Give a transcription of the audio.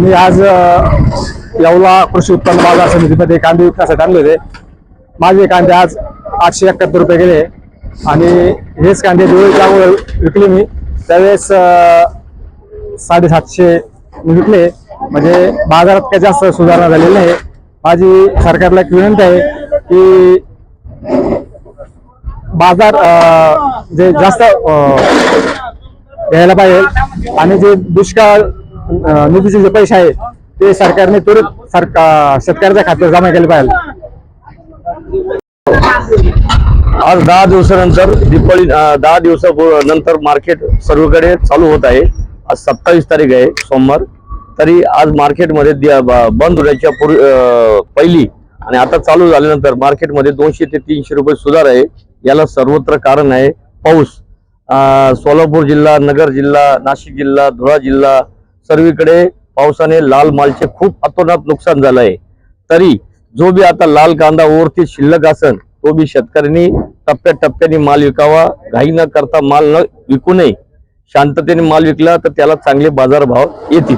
मी आज येवला कृषी उत्पन्न बाजार समितीमध्ये कांदे विकण्यासाठी आणले होते. माझे कांदे आज आठशे एकाहत्तर रुपये गेले. आणि हेच कांदे दिवाळीच्या अगोदर विकले मी. त्यावेळेस साडेसातशे मी विकले. म्हणजे बाजारात काही जास्त सुधारणा झालेली नाही. माझी सरकारला एक विनंती आहे की बाजार जे जास्त घ्यायला पाहिजे. आणि जे दुष्काळ निधीचे जे पैसे आहे ते सरकारने त्वरित सरकार शेतकऱ्याच्या खात्यात जमा केले पाहिजे. आज दहा दिवसानंतर दीपावली दहा दहा दिवसानंतर मार्केट सर्वकडे चालू होत आहे. आज सत्तावीस तारीख आहे सोमवार. तरी आज मार्केटमध्ये बंद होण्याच्या पूर्वी पहिली आणि आता चालू झाल्यानंतर मार्केटमध्ये दोनशे ते तीनशे रुपये सुधार आहे. याला सर्वत्र कारण आहे पाऊस. सोलापूर जिल्हा नगर जिल्हा नाशिक जिल्हा धुळा जिल्हा सर्वीकडे पावसाने लाल मालचे खूप अतोनात नुकसान झालं आहे तरी जो बी आता लाल कांदा ओरती शिल्लक असन तो बी शेतकऱ्यांनी टप्प्याटप्प्याने माल विकावा घाई न करता माल न विकू नये. शांततेने माल विकला तर त्याला चांगले बाजारभाव येतील.